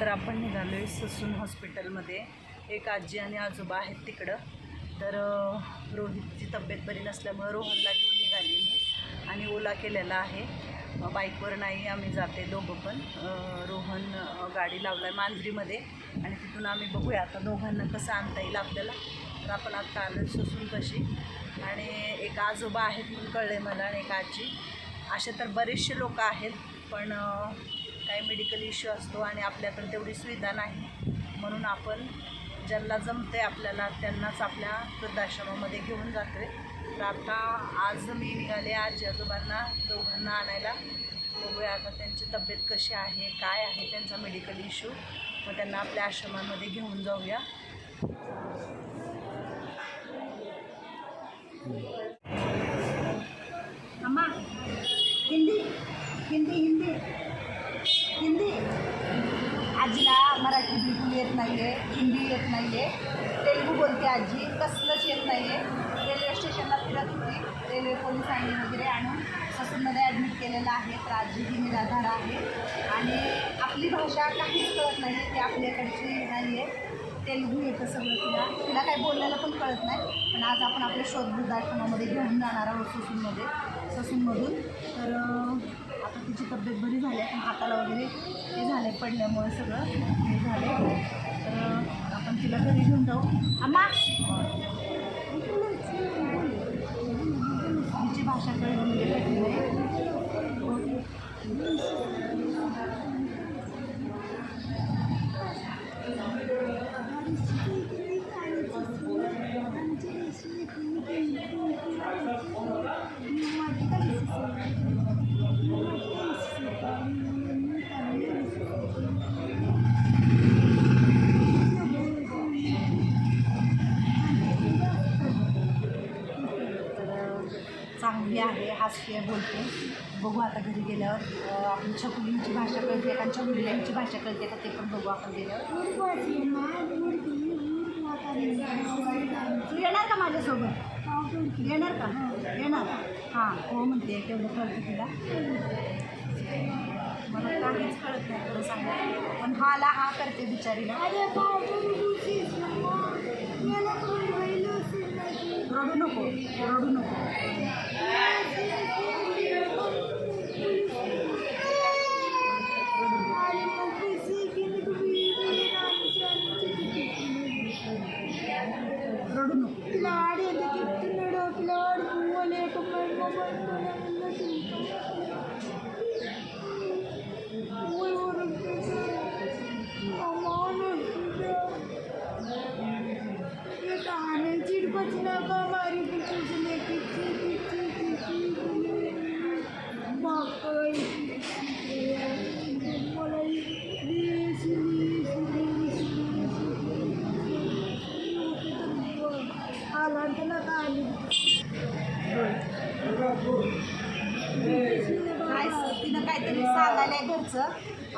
तर आपण निघालो आहे ससून हॉस्पिटलमध्ये. एक आजी आणि आजोबा आहेत तिकडं. तर रोहितची तब्येत बरी नसल्यामुळं रोहनला घेऊन निघाली मी आणि ओला केलेला आहे. बाईकवर नाही आम्ही जाते दोघं पण. रोहन गाडी लावला आहे मांजरीमध्ये आणि तिथून आम्ही बघूया आता दोघांना कसं आणता येईल आपल्याला. तर आपण आता आलो ससून कशी. आणि एक आजोबा आहेत म्हणून कळले मला आणि एक आजी. असे तर बरेचसे लोक आहेत पण काही मेडिकल इश्यू असतो आणि आपल्याकडे तेवढी सुविधा नाही. म्हणून आपण ज्यांना जमते आपल्याला त्यांनाच आपल्या वृद्धाश्रमामध्ये घेऊन जातो तर आता आज मी निघाले आजी आजोबांना दोघांना आणायला. बघूया आता त्यांची तब्येत कशी आहे काय आहे त्यांचा मेडिकल इश्यू मग त्यांना आपल्या आश्रमामध्ये घेऊन जाऊया अम्मा हिंदी हिंदी हिंदी हिंदी आजीला मराठी बिलकुल येत नाही आहे हिंदी येत नाही आहे तेलुगू बोलते आजी कसलंच येत नाही आहे रेल्वे स्टेशनला फिरत होती रेल्वे पोलिसांनी वगैरे आणून ससूनमध्ये ॲडमिट केलेलं आहे तर आजी ही निराधार आहे आणि आपली भाषा काहीच कळत नाही ती आपल्याकडची नाही आहे. तेलुगू येतं सगळं तिला. तिला काही बोललेलं पण कळत नाही. पण आज आपण आपल्या शोधबुद्धाश्रमामध्ये घेऊन जाणार आहोत ससूनमध्ये. ससूनमधून. तर आता तिची तब्येत बरी झाली आहे. पण हाताला वगैरे हे झाले पडल्यामुळे सगळं हे झाले. तर आपण तिला घरी घेऊन जाऊ. आम्हा चांगली आहे हास्य बोलते बघू आता घरी गेल्यावर आपण छकुलींची भाषा कळते का छकुलींची भाषा कळते का ते पण बघू आपण गेल्यावर. तू येणार का माझ्यासोबत? येणार का? येणार. हां हो म्हणते तेवढं कळतं तिला. मला काहीच कळत नाही तुला सांगा पण हाला हा करते बिचारीला. रडू नको रडू नको.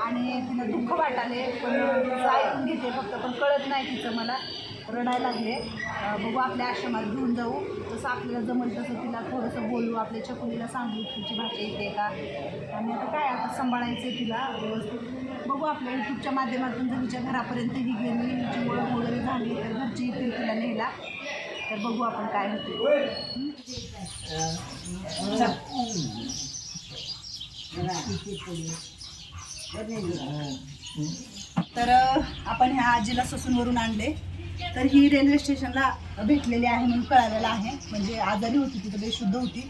आणि तिनं दुःख वाटाले पण ऐकून घेते फक्त पण कळत नाही तिचं मला. रडायला लागले. बघू आपल्या आश्रमात घेऊन जाऊ. जसं आपल्याला जमल तसं तिला थोडंसं बोलू. आपल्या चकुलीला सांगू तिची भाषा येते का? आणि आता काय आता सांभाळायचं तिला व्यवस्थित. बघू आपल्या यूट्यूबच्या माध्यमातून जर तिच्या घरापर्यंत ही गेली तिची ओळख वगैरे झाली तर घरची येतील तिला न्यायला तर बघू आपण काय होते. तर आपण ह्या आजीला ससूनवरून आणले. तर ही रेल्वे स्टेशनला भेटलेली आहे म्हणून कळालेलं आहे. म्हणजे आजारी होती तिथं बेशुद्ध होती.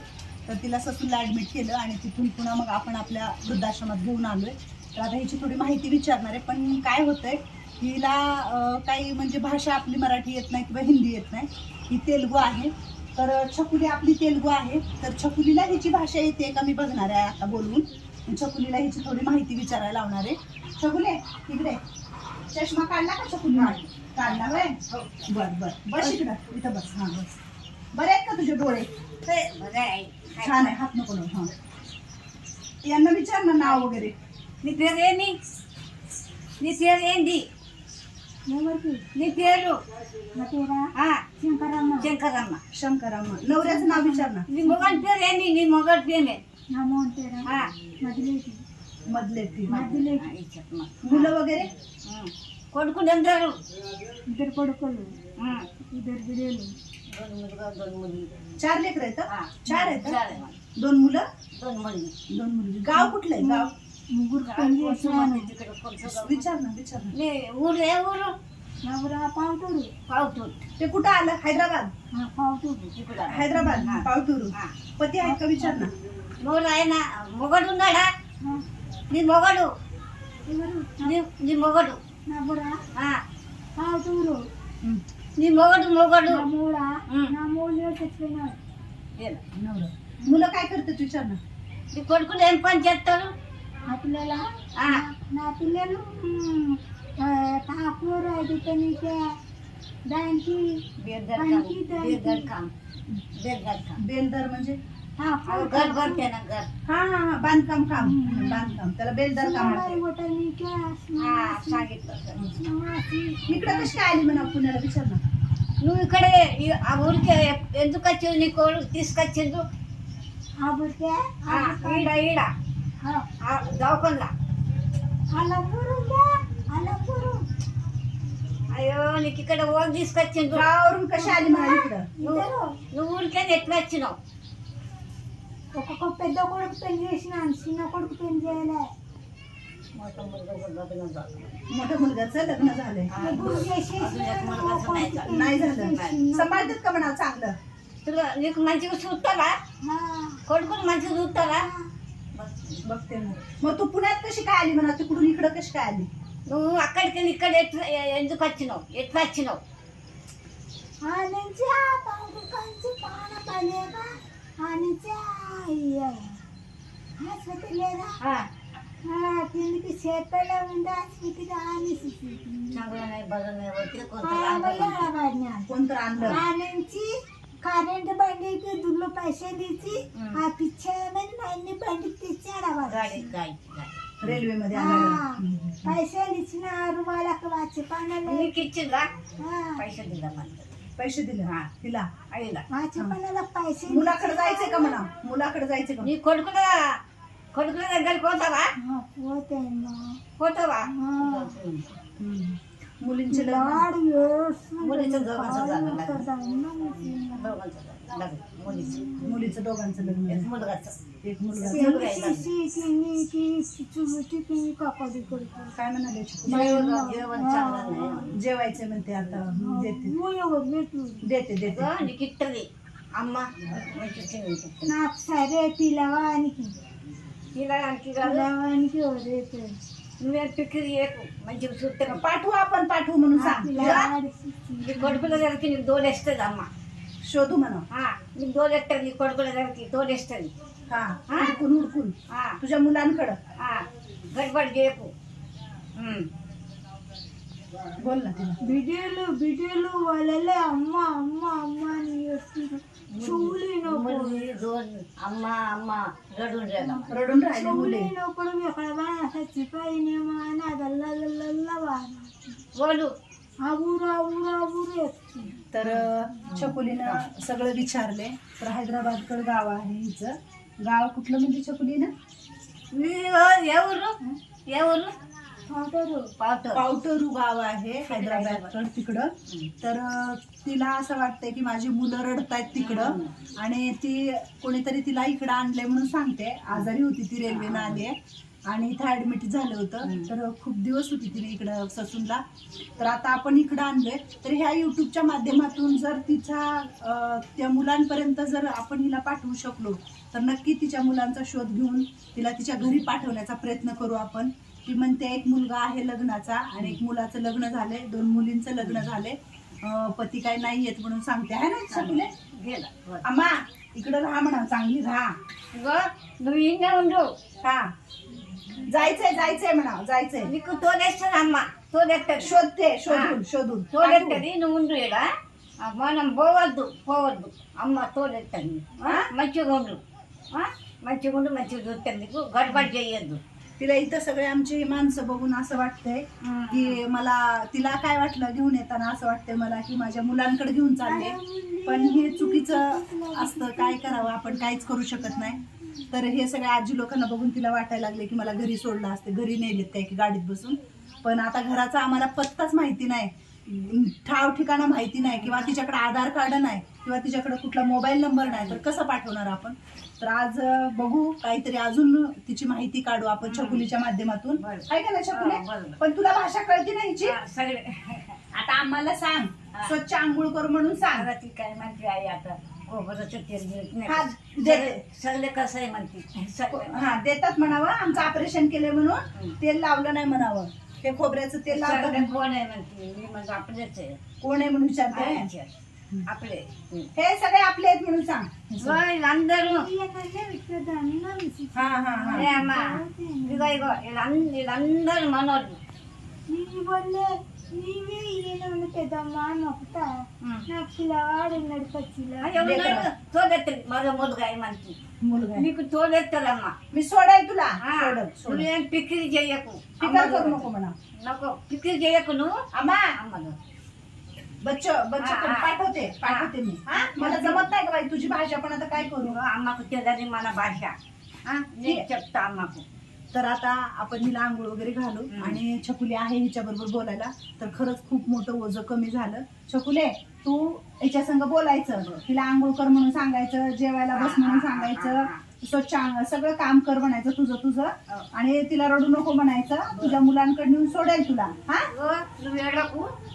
तर तिला ससूनला ॲडमिट केलं आणि तिथून पुन्हा मग आपण आपल्या वृद्धाश्रमात घेऊन आलोय. तर आता ह्याची थोडी माहिती विचारणार आहे पण काय होतंय हिला काही म्हणजे भाषा आपली मराठी येत नाही किंवा हिंदी येत नाही. ही तेलगू आहे. तर छकुली आपली तेलगू आहे. तर छकुलीला हिची भाषा येते का मी बघणार आहे आता बोलवून छकुलीला ह्याची थोडी माहिती विचारायला लावणार आहे. छकुले तिकडे चष्मा काढला का छकुली काढला वय बर बर. बस इकडं. इथं बस. हा बस. बरे आहेत का तुझे डोळे? छान आहे. हात नको हा. यांना विचार ना नाव वगैरे. शंकरामा. शंकरामा. नवऱ्याचं नाव विचार ना. निमोगन मी एंडी निमोगन पेमेंट मधले मुलं वगैरे? कोण कोण अंदर इधर पडकलो. इधर गेलो दोन मुलगा दोन मुली. चार लेकर आहेत चार आहेत दोन मुलं? दोन मुली. दोन मुली. गाव कुठलं आहे? गाव? मुगुर विचार ना विचार ना. ऊर आहे ऊर. ते कुठं आलं? हैदराबाद? पावटूर हैदराबाद पावटूर पती आहेत का? विचार ना. मोर आहे ना మొగడు ఉన్నాడా हा నీ మొగడు ఎవరు నీ నీ మొగడు నవరా ఆ, పావటూరు हम्म. నీ మొగడు మొగడు నా మూడ ఉమ్. నా మూడు చచ్చిపోయినాడు ఏనా? नवरा मुलं काय करतात विचार ना నీ కొడుకులు ఏం పని చేస్తారు నా పిల్లల ఆ, నా పిల్లలు మ్, ఆ, ఠాకూర్ అడిగితే దానికి బేర్గర్ పనికి కామ్, దానికి బేర్గర్ కామ్, బేర్గర్ కామ్. बेलदार म्हणजे అవి ఠాకూర్ घर भरते ना घर हा हा हा बांधकाम काम बांधकाम त्याला बेलदार काम शिवाय म्हणते. वटाणीच्या हा सांगितलं స్నాసి इकडे कशी काय आली म्हणा पुण्याला विचार ना నువ్వు ఇక్కడే ఈ- ఆ ఊరికి ఎందుకు వచ్చావు నీ కొడుకు తీసుకొచ్చిండు ఆబుకే ఆ, ఈడ ఈడ ఆ, దవాఖానలా అలపురుగా అలపురు అయ్యో నీకు ఇక్కడ ఓన్ తీసుకొచ్చిండు गावावरून कशी आली म्हणा इकडं ఇద్దరు నువ్వు ఊరికే ఎట్లా వచ్చినావు ఒక్కొక్క పెద్ద కొడుకు పెళ్లి చేసిన చిన్న కొడుకు పెళ్లి చేయలే मोठ्या मुलगाचं लग्न झालंय ముగ్గురు చేసేసిన అసలు एक मुलगाचं नाही झालं. नाही झालं చేసిన. सांभाळतात का म्हणा चांगलं तुला నీకు మంచిగా చూస్తారా ఆ, కొడుకుని మంచిగా చూస్తారా बघते ना मग तू पुण्यात कशी काय आली म्हणा तिकडून इकडं कशी काय आली నువ్వు అక్కడికి ఇక్కడ ఎట్లా ఎందుకు వచ్చినావు ఎట్లా వచ్చినావు ఆ నుంచి ఆ పౌరు కంచి आणि కిందికి చేతలో ఉందా స్థితిగా ఆనేసి ఆనించి బండికి దుళ్ళు పైసలు ఇచ్చి ఆ పిచ్చేమని అన్ని బండికి తెచ్చాడు పైసలు ఇచ్చిన ఆరు వాళ్ళకి వచ్చి పనులు పైసలు पैसे दिले. हा तिला आईला. पैसे मुलाकडे जायचे का म्हणा? मुलाकडे जायचे का? मी खोडकुड खोडकुड जंगल कोणता होत आहे मुलींचे लाड मुलीचं जवळ जाणं. मुलीचं काय म्हणाले जेवण- जेवायचे म्हणते आता. देते. देते देते आणि किट्टी अम्मा. म्हणजे ठेवायचं. तिला आणखी घालून आणखी पिकरी एक म्हणजे सुट्टे. पाठवू आपण पाठवू म्हणून सांग. तिला- गोडपिला की दोन असतात अम्मा. शोधू म्हणा ఆ, నీకు దోలేస్తుంది నీ కొడుకుల దగ్గరికి తోలేస్తుంది हा हा? हुडकून हुडकून ఆ, तुझ्या मुलांकडं ఆ, గడబడి చేయకు ఉమ్. बोल ना तिला బిడ్డలు బిడ్డలు వాళ్ళలే అమ్మ అమ్మ అమ్మ అని చేస్తున్నారు చూలినప్పుడు मुलगी दोन అమ్మ అమ్మ రడుండ్రు रडून राहिले मुले చూలినప్పుడు ఎక్కడ బాగా చచ్చిపోయినేమో అని అదల్లా వాడు बोलू ఆ ఊరు तर छकुलीनं सगळं विचारले. तर हैदराबादकडं गाव आहे हिचं. गाव कुठलं म्हणजे छकुलीनं? पावटरू. गाव आहे हैदराबादकड तिकडं. तर तिला असं वाटतंय की माझी मुलं रडतायत तिकडं. आणि ती कोणीतरी तिला इकडं आणले म्हणून सांगते. आजारी होती ती रेल्वेनं आली. आहे आणि इथं ऍडमिट झालं होतं. तर खूप दिवस होती तिने इकडं ससूनला. तर आता आपण इकडं आणलोय. तर ह्या युट्यूबच्या माध्यमातून जर तिच्या त्या मुलांपर्यंत जर आपण हिला पाठवू शकलो तर नक्की तिच्या मुलांचा शोध घेऊन तिला तिच्या घरी पाठवण्याचा प्रयत्न करू आपण. ती म्हणते एक मुलगा आहे लग्नाचा आणि एक मुलाचं लग्न झालंय. दोन मुलींचं लग्न झालंय. पती काय नाही येत म्हणून सांगते. आहे ना शकले गेला इकडं राहा म्हणा. चांगली राहा. ग हा. जायचंय जायचंय म्हणा जायचंय నీకు తోలేస్తుంది అమ్మ తోలెట్టది शोधते शोधून शोधून पाठवू. తోలెట్టది నువ్వు ఉండు ఈడ ఆ, మనం పోవద్దు పోవద్దు అమ్మ తోలెట్టండి ఆ? మంచిగా ఉండు ఆ? మంచిగా ఉండు మంచిగా చూస్తాను నీకు గడబడి చేయొద్దు तिला इथं सगळे आमची माणसं बघून असं वाटतंय की मला तिला काय वाटलं घेऊन येताना असं वाटतंय मला की माझ्या मुलांकडे घेऊन चालले पण हे चुकीचं असतं काय करावं आपण काहीच करू शकत नाही तर हे सगळ्या आजी लोकांना बघून तिला वाटायला लागले की मला घरी सोडलं असते. घरी नेलेत काय की गाडीत बसून. पण आता घराचा आम्हाला पत्ताच माहिती नाही. ठाव ठिकाणा माहिती नाही किंवा तिच्याकडे आधार कार्ड नाही किंवा तिच्याकडे कुठला मोबाईल नंबर नाही तर कसं पाठवणार आपण? तर आज बघू. काहीतरी अजून तिची माहिती काढू आपण छकुलीच्या माध्यमातून. बरं. आहे का ना छकुले. पण तुला भाषा कळते ना हिची? हा, सगळे. आता आम्हाला सांग. स्वच्छ आंघोळ कर म्हणून सांग. ती काय म्हणते आई आता? तेल सगळे- सगळे कसं आहे म्हणते? हो, हा देतात म्हणावं. आमचं ऑपरेशन केलंय म्हणून तेल लावलं नाही म्हणावं. ते खोबऱ्याचं तेल लावलं कोण आहे म्हणते? मी म्हणजे आपलेच आहे. कोण आहे म्हणून विचारते? आपले. हे सगळे आपले आहेत म्हणून सांग. अंदर हो. हा. हा हा अंदर ನೀವೇ ಏನೇನು ತೆದಮ್ಮ ನೋಗ್ತಾ ನಾ ಕಿಲಾಡಿ नडकत मानती मुलगा मी तो मी सोडाय तुला सोडल सोडल पिकरी जेयकू नको म्हणा नको पिकरी जेयकू नु आम्हाला बच्चो बच्चो पण पाठवते पाठवते मी मला जमत नाही का तुझी भाषा पण आता काय करू आम्हा कुठे झाली मला भाषा हा नीट चपता आम्हा तर आता आपण हिला आंघोळ वगैरे घालू. आणि छकुली आहे हिच्याबरोबर बोलायला. तर खरंच खूप मोठं ओझं कमी झालं. छकुले तू हिच्या संग बोलायचं. तिला आंघोळ कर म्हणून सांगायचं जेवायला बस म्हणून सांगायचं. स्वच्छ सगळं काम कर म्हणायचं तुझं तुझं. आणि तिला रडू नको म्हणायचं. तुझ्या मुलांकडे नेऊन सोडेल तुला. हा?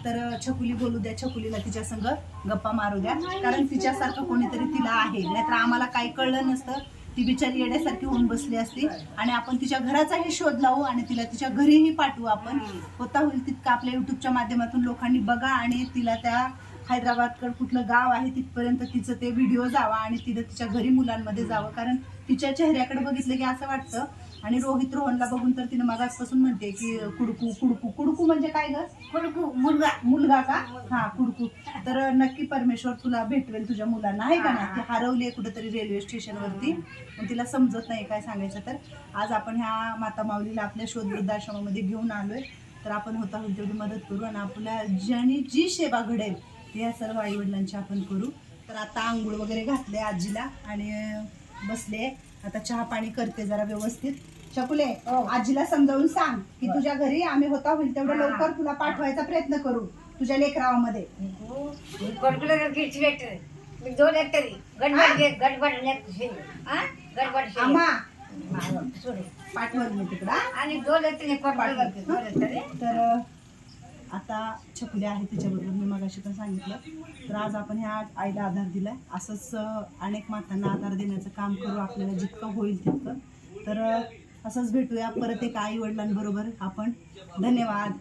तर छकुली बोलू द्या छकुलीला तिच्या संग गप्पा मारू द्या. कारण तिच्यासारखं कोणीतरी तिला आहे. नाहीतर आम्हाला काही कळलं नसतं. ती बिचारी येड्यासारखी होऊन बसली असती. आणि आपण तिच्या घराचाही शोध लावू आणि तिला तिच्या घरीही पाठवू आपण. होता होईल तितकं आपल्या युट्यूबच्या माध्यमातून लोकांनी बघा आणि तिला त्या हैदराबादकडे कुठलं गाव आहे तिथपर्यंत तिचं ते व्हिडिओ जावा आणि तिला तिच्या घरी मुलांमध्ये जावं. कारण तिच्या चेहऱ्याकडे बघितलं की असं वाटतं आणि रोहित रोहनला बघून तर तिने मगासपासून म्हणते की कुडकू कुडकू. कुडकू म्हणजे काय ग? कुडकू मुलगा. मुलगा का? हा कुडकू. तर नक्की परमेश्वर तुला भेटवेल तुझ्या मुलांना. आहे का ना ती हरवली आहे कुठेतरी रेल्वे स्टेशनवरती पण तिला समजत नाही काय सांगायचं तर. आज आपण ह्या माता माऊलीला आपल्या शोध वृद्धाश्रमामध्ये घेऊन आलोय. तर आपण होता होईल तेवढी मदत करू आणि आपल्या ज्याने जी सेवा घडेल या सर्व आई वडिलांची आपण करू. तर आता आंघोळ वगैरे घातले आजीला आणि बसले. आता चहा पाणी करते जरा व्यवस्थित. शकुले आजीला समजावून सांग की तुझ्या घरी आम्ही होता होईल तेवढं लवकर तुला पाठवायचा प्रयत्न करू तुझ्या लेकरावामध्ये दोन मी तिकडं आणि दोन तर आता आहे मी मगाशी सांगितलं. तर आज आपण ह्या आईला आधार दिला असंच अनेक मातांना आधार देण्याचं काम करू आपल्याला जितकं होईल तितकं. तर असंच भेटूया. परत एक आई वडिलांबरोबर आपण. धन्यवाद.